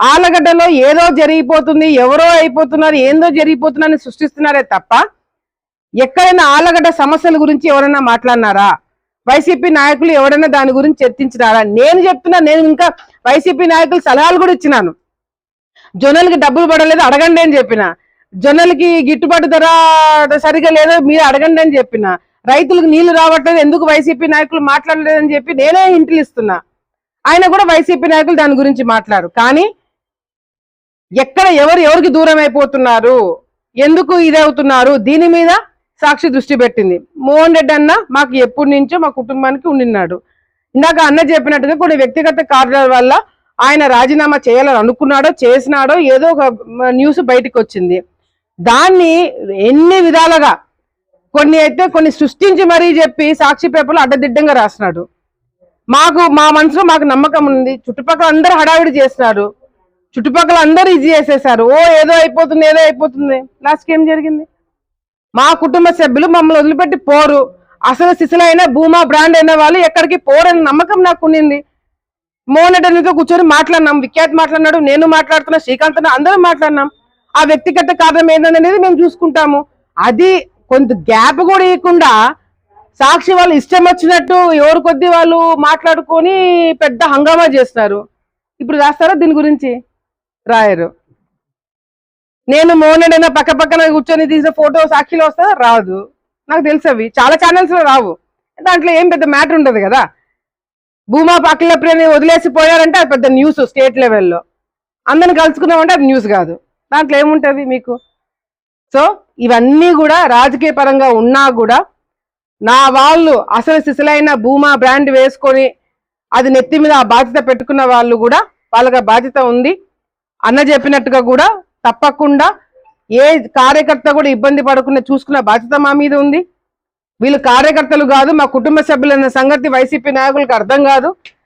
ఆలగడ్డలో ఏదో జరిగిపోతుంది ఎవరో అయిపోతున్నారు ఏందో జరిగిపోతున్నారని సృష్టిస్తున్నారే తప్ప ఎక్కడైనా ఆలగడ్డ సమస్యల గురించి ఎవరైనా మాట్లాడినారా? వైసీపీ నాయకులు ఎవరైనా దాని గురించి చర్చించినారా? నేను చెప్తున్నా నేను ఇంకా వైసీపీ నాయకులు సలహాలు కూడా ఇచ్చినాను. జొన్నలకి డబ్బులు పడలేదు అడగండి అని చెప్పిన. జొన్నలకి గిట్టుబాటు ధర సరిగా లేదో మీరు అడగండి అని చెప్పిన. రైతులకు నీళ్ళు రావట్లేదు ఎందుకు వైసీపీ నాయకులు మాట్లాడలేదని చెప్పి నేనే ఇంటిలు ఇస్తున్నా. ఆయన కూడా వైసీపీ నాయకులు దాని గురించి మాట్లాడు కానీ ఎక్కడ ఎవరు ఎవరికి దూరం అయిపోతున్నారు? ఎందుకు ఇదవుతున్నారు దీని మీద సాక్షి దృష్టి పెట్టింది. మోహన్ రెడ్డి అన్న మాకు ఎప్పటి నుంచో మా కుటుంబానికి ఉండినాడు ఇందాక అన్న చెప్పినట్టుగా కొన్ని వ్యక్తిగత కారణాల వల్ల ఆయన రాజీనామా చేయాలని అనుకున్నాడో చేసినాడో ఏదో ఒక న్యూస్ బయటకు వచ్చింది. దాన్ని ఎన్ని విధాలుగా కొన్ని అయితే కొన్ని సృష్టించి మరీ చెప్పి సాక్షి పేపర్లు అడ్డదిడ్డంగా రాసినాడు. మాకు మా మనసులో మాకు నమ్మకం ఉంది. చుట్టుపక్కల అందరూ హడావిడి చేస్తున్నారు చుట్టుపక్కల అందరూ ఇది చేసేసారు. ఓ ఏదో అయిపోతుంది ఏదో అయిపోతుంది. లాస్ట్కి ఏం జరిగింది? మా కుటుంబ సభ్యులు మమ్మల్ని వదిలిపెట్టి పోరు. అసలు సిసలైన భూమా బ్రాండ్ అయిన వాళ్ళు ఎక్కడికి పోరని నమ్మకం నాకు ఉండింది మోహన్ కూర్చొని మాట్లాడినాం. విఖ్యాత్ మాట్లాడినాడు నేను మాట్లాడుతున్నా శ్రీకాంత్ అందరూ మాట్లాడినాం. ఆ వ్యక్తిగత కారణం ఏంటనేది మేము చూసుకుంటాము. అది కొంత గ్యాప్ కూడా ఇవ్వకుండా సాక్షి వాళ్ళు ఇష్టం వచ్చినట్టు ఎవరు కొద్ది వాళ్ళు మాట్లాడుకొని పెద్ద హంగామా చేస్తారు. ఇప్పుడు రాస్తారా దీని గురించి? రాయరు. నేను మోనడైనా పక్క పక్కన కూర్చొని తీసిన ఫోటో సాక్షిలో వస్తుందా రాదు. నాకు తెలుసు అవి చాలా ఛానల్స్లో రావు. దాంట్లో ఏం పెద్ద మ్యాటర్ ఉండదు కదా? భూమా పక్కల ప్రేమి వదిలేసి పోయారంటే అది పెద్ద న్యూస్ స్టేట్ లెవెల్లో అందరిని కలుసుకున్నామంటే అది న్యూస్ కాదు. దాంట్లో ఏముంటుంది మీకు? సో ఇవన్నీ కూడా రాజకీయ పరంగా ఉన్నా కూడా నా వాళ్ళు అసలు సిసలైన భూమా బ్రాండ్ వేసుకొని అది నెత్తి మీద ఆ బాధ్యత పెట్టుకున్న వాళ్ళు కూడా వాళ్ళకి బాధ్యత ఉంది. అన్న చెప్పినట్టుగా కూడా తప్పకుండా ఏ కార్యకర్త కూడా ఇబ్బంది పడకుండా చూసుకున్న బాధ్యత మా మీద ఉంది. వీళ్ళు కార్యకర్తలు కాదు మా కుటుంబ సభ్యులన్న సంగతి వైసీపీ నాయకులకు అర్థం కాదు.